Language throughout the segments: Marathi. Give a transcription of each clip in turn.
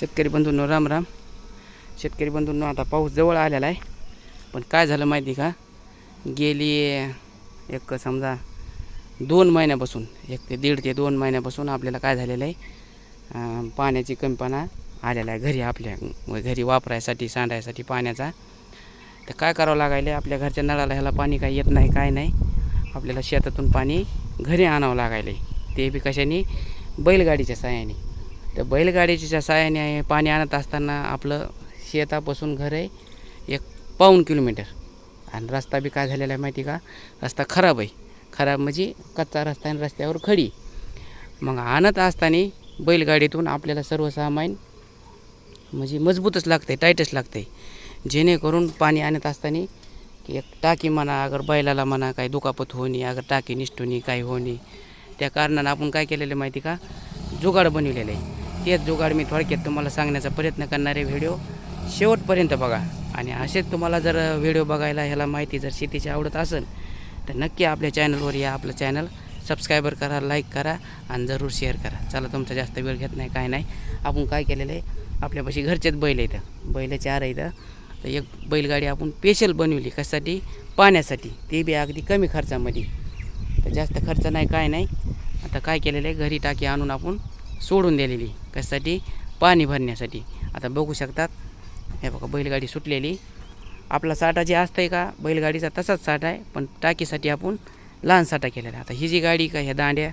शेतकरी बंधूंनो राम राम. शेतकरी बंधूंनो आता पाऊस जवळ आलेला आहे. पण काय झालं माहिती का? गेली एक समजा दोन महिन्यापासून एक ते दीड ते दोन महिन्यापासून आपल्याला काय झालेलं आहे? पाण्याची कमीपणा आलेला आहे घरी आपल्या घरी वापरायसाठी सांडायसाठी पाण्याचा. तर काय करावं लागायलं आपल्या घरच्या नळाला ह्याला पाणी काही येत नाही काय नाही. आपल्याला शेतातून पाणी घरी आणावं लागायलं ते बी कशाने? बैलगाडीच्या साह्याने तर बैलगाडीच्या साह्याने पाणी आणत असताना आपलं शेतापासून घर आहे एक पाऊण किलोमीटर. आणि रस्ता बी काय झालेला आहे माहिती का? रस्ता खराब आहे. खराब म्हणजे कच्चा रस्ता आहे आणि रस्त्यावर खडी. मग आणत असताना बैलगाडीतून आपल्याला सर्वसामान म्हणजे मजबूतच लागते टाईटच लागते जेणेकरून पाणी आणत असताना की एक टाकी म्हणा अगर बैलाला म्हणा काही दुखापत होणे अगर टाकी निष्ठोनी काही होणे त्या कारणानं आपण काय केलेलं आहे माहिती का? जुगाड बनवलेलं आहे. तेच जुगाड मी थोडक्यात तुम्हाला सांगण्याचा प्रयत्न करणारे व्हिडिओ. शेवटपर्यंत बघा. आणि असेच तुम्हाला जर व्हिडिओ बघायला ह्याला माहिती जर शेतीची आवडत असेल तर नक्की आपल्या चॅनलवर या आपलं चॅनल सबस्क्रायबर करा लाईक करा आणि जरूर शेअर करा. चला तुमचा जास्त वेळ घेत नाही काय नाही. आपण काय केलेलं आहे? आपल्यापाशी घरचेच बैल आहेत. बैल चार आहेत. तर एक बैलगाडी आपण स्पेशल बनवली. कशासाठी? पाण्यासाठी. ते बी अगदी कमी खर्चामध्ये. तर जास्त खर्च नाही काय नाही. आता काय केलेलं आहे? घरी टाकी आणून आपण सोडून दिलेली. कशासाठी? पाणी भरण्यासाठी. आता बघू शकतात. हे बघा बैलगाडी सुटलेली. आपला साठा जे असतं आहे का बैलगाडीचा तसाच साठा आहे पण टाकीसाठी आपण लहान साठा केलेला आहे. आता ही जी गाडी का ह्या दांड्या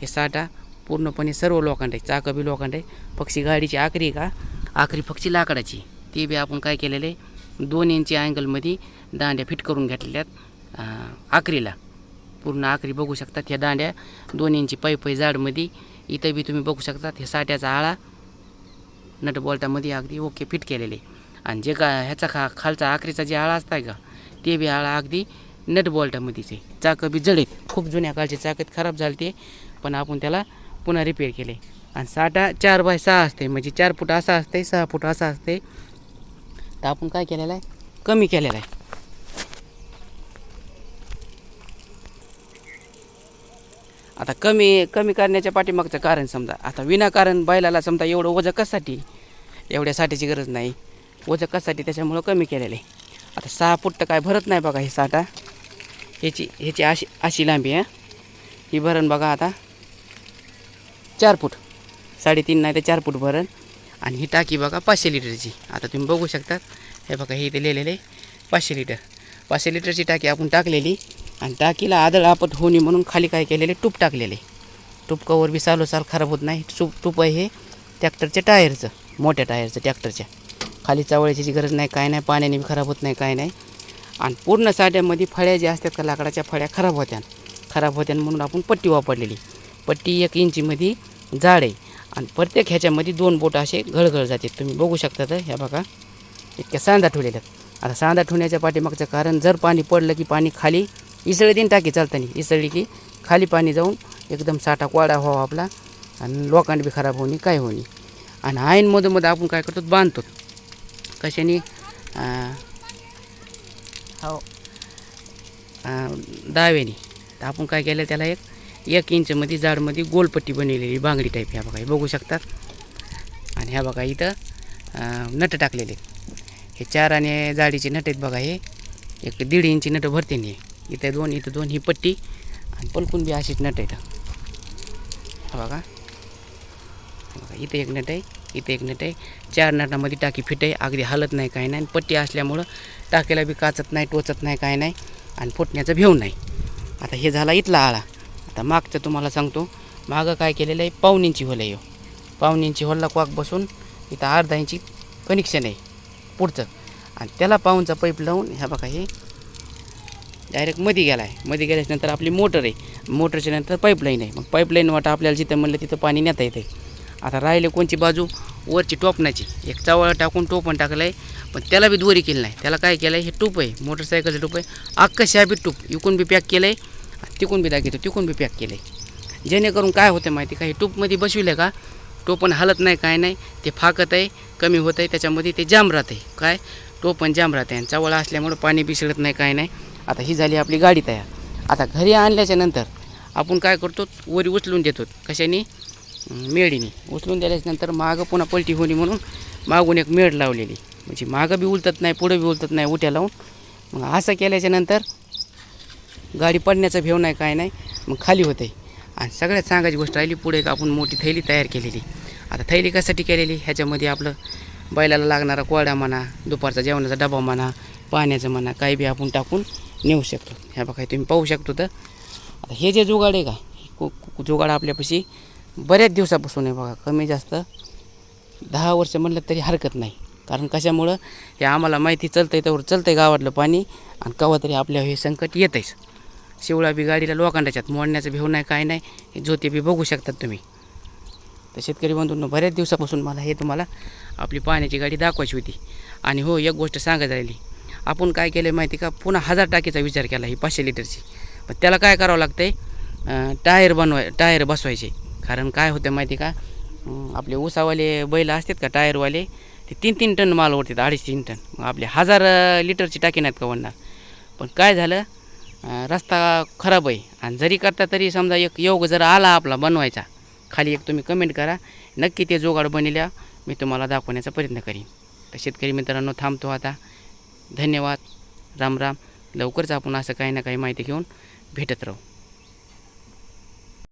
हे साठा पूर्णपणे सर्व लोखंड आहे चाकं बी लोखंड आहे. पक्षी गाडीची आखरी आहे का? आखरी पक्षी लाकडाची. ती बी आपण काय केलेलं आहे? दोन इंची अँगलमध्ये दांड्या फिट करून घेतलेल्या आहेत आखरीला. पूर्ण आखरी बघू शकतात. ह्या दांड्या दोन इंची पै पै जाडमध्ये इथं बी तुम्ही बघू शकतात हे साठ्याचा आळा नट बोल्टामध्ये अगदी ओके फिट केलेले. आणि जे का ह्याचा खा खालचा आखरीचा जे आळा असताय का ते बी आळा अगदी नट बोल्टामध्येच आहे चाकं बी जडेत खूप जुन्या काळचे चाकत खराब झाले ते पण आपण त्याला पुन्हा रिपेअर केले. आणि साठा चार बाय सहा असते म्हणजे चार फूट असा असते सहा फूट असा असते. तर आपण काय केलेलं आहे? कमी केलेलं आहे. आता कमी कमी करण्याच्या पाठीमागचं कारण समजा. आता विनाकारण बैलाला समजा एवढं ओझं कशासाठी? एवढ्या साठीची गरज नाही. ओझं कशासाठी? त्याच्यामुळं कमी केलेलं आहे. आता सहा फूट तर काय भरत नाही बघा हे साठा ह्याची ह्याची अशी अशी लांबी आहे ही. भरण बघा आता. चार फूट. साडेतीन नाही तर चार फूट भरण. आणि ही टाकी बघा पाचशे लिटरची. आता तुम्ही बघू शकतात हे बघा हे इथे लिहिलेलं आहे. पाचशे लिटर. पाचशे लिटरची टाकी आपण टाकलेली. आणि टाकीला आदळ आपत होणे म्हणून खाली काय केलेले? टूप टाकलेले. टूप कवर बी चालू चाल खराब होत नाही. टूप टूप आहे हे ट्रॅक्टरच्या टायरचं मोठ्या टायरचं ट्रॅक्टरच्या. खाली चावळ्याची गरज नाही काय नाही पाण्याने बी खराब होत नाही काय नाही. आणि पूर्ण साड्यामध्ये फळ्या ज्या असतात का लाकडाच्या फळ्या खराब होत्या. खराब होत्या म्हणून आपण पट्टी वापरलेली. पट्टी एक इंचीमध्ये जाड आहे. आणि प्रत्येक ह्याच्यामध्ये दोन बोट असे घळघळ जाते तुम्ही बघू शकता तर ह्या बघा. इतक्या सांदा ठेवलेल्या आता सांदा ठेवण्याच्या पाठीमागचं कारण जर पाणी पडलं की पाणी खाली इसळी दिन टाकी चालताना. इसळली की खाली पाणी जाऊन एकदम साठा कोळा व्हावा आपला आणि लोकांना बी खराब होणे काय होणे आणि आईनमधून मध्ये आपण काय करतो बांधतो. कशाने? हो. दाव्याने तर आपण काय केलं त्याला एक एक इंचमध्ये जाडमध्ये गोलपट्टी बनवलेली बांगडी टाईप ह्या बघा हे बघू शकतात. आणि ह्या बघा इथं नटं टाकलेले. हे चार आणि जाडीचे नट आहेत बघा हे. एक दीड इंची नटं भरते नाही इथं दोन इथं दोन ही पट्टी. आणि पलकून बी अशीच नट आहेत. बघा. हे बघा इथं एक नट आहे इथं एक नट आहे. चार नटामध्ये टाकी फिट आहे अगदी हलत नाही काय नाही. आणि पट्टी असल्यामुळं टाकीला बी काचत नाही टोचत नाही काय नाही. आणि फुटण्याचं भेव नाही. आता हे झाला इथला आळा. आता मागचं तुम्हाला सांगतो. मागं काय केलेलं आहे? पाऊन इंची होल आहे हो. पाऊन इंची होलला क्वाक बसून इथं अर्धा इंची कनेक्शन आहे पुढचं. आणि त्याला पाऊनचा पाईप लावून ह्या बघा हे. डायरेक्टमध्ये गेला आहे मध्ये गेल्याच्यानंतर आपली मोटर आहे. मोटरच्या नंतर पाईपलाईन आहे. मग पाईपलाईन वाटा आपल्याला जिथं म्हणलं तिथं पाणी नेता येते आता राहिले कोणची बाजू? वरची टोपणाची. एक चावळा टाकून टोपण टाकलं आहे पण त्याला बी दोरी केली नाही. त्याला काय केलं आहे हे टूप आहे. मोटरसायकलचं टूप आहे. अख्खं शाबी टूप. इकून बी पॅक केलं आहे तिकून बी दाखवतो तिकून बी पॅक केलं आहे जेणेकरून काय होतं माहिती का? हे टूपमध्ये बसविलं का? टोपण हलत नाही काय नाही. ते फाकत आहे कमी होत आहे. त्याच्यामध्ये ते जाम राहते काय? टोपण जाम राहते आणि चावळा असल्यामुळं पाणी बिसळत नाही काय नाही. आता ही झाली आपली गाडी तयार. आता घरी आणल्याच्या नंतर आपण काय करतो? वरी उचलून देतो. कशाने? अं, उचलून दिल्याच्यानंतर मागं पुन्हा पलटी होणे म्हणून मागून एक मेढ लावलेली. म्हणजे मागं बी उलटत नाही पुढं बी उलटत नाही उट्या लावून. मग असं केल्याच्यानंतर गाडी पडण्याचा भेव नाही काय नाही. मग खाली होते. आणि सगळ्यात सांगायची गोष्ट राहिली पुढे एक आपण मोठी थैली तयार केलेली. आता थैली कशासाठी केलेली? ह्याच्यामध्ये आपलं बैलाला लागणारा कोरडा म्हणा दुपारचा जेवणाचा डबा म्हणा पाण्याचं म्हणा काही बी आपण टाकून नेऊ शकतो. ह्या बघा तुम्ही पाहू शकतो तर. आता हे जे जुगाड आहे का कु- कु- जुगाड आपल्यापाशी बऱ्याच दिवसापासून आहे बघा कमी जास्त दहा वर्ष म्हणलं तरी हरकत नाही. कारण कशामुळं हे आम्हाला माहिती चलतं आहे त्यावर चलतं आहे गावातलं पाणी आणि कवा तरी आपल्या हे संकट येतंच शिवळा बी गाडीला लोखंडाच्यात मोडण्याचं भेव नाही काय नाही हे जोते बी बघू शकतात तुम्ही. तर शेतकरी बंधूंनो बऱ्याच दिवसापासून मला हे तुम्हाला आपली पाण्याची गाडी दाखवायची होती. आणि हो एक गोष्ट सांगत राहिली. आपण काय केलं माहिती का? पुन्हा हजार टाकीचा विचार केला ही पाचशे लिटरची. पण त्याला काय करावं लागतं आहे टायर बनवाय टायर बसवायचे. कारण काय होतं माहिती का? आपले ऊसावाले बैल असतात का टायरवाले ते तीन तीन टन माल ओढतात अडीच तीन टन. मग आपले हजार लिटरची टाकी नाहीत का वडणार पण काय झालं? रस्ता खराब आहे. आणि जरी करता तरी समजा एक योग जर आला आपला बनवायचा खाली एक तुम्ही कमेंट करा. नक्की ते जोगाड बनेल्या मी तुम्हाला दाखवण्याचा प्रयत्न करीन. तर शेतकरी मित्रांनो थांबतो आता. धन्यवाद. राम राम. लवकरच आपण असं काही ना काही माहिती घेऊन भेटत राहू.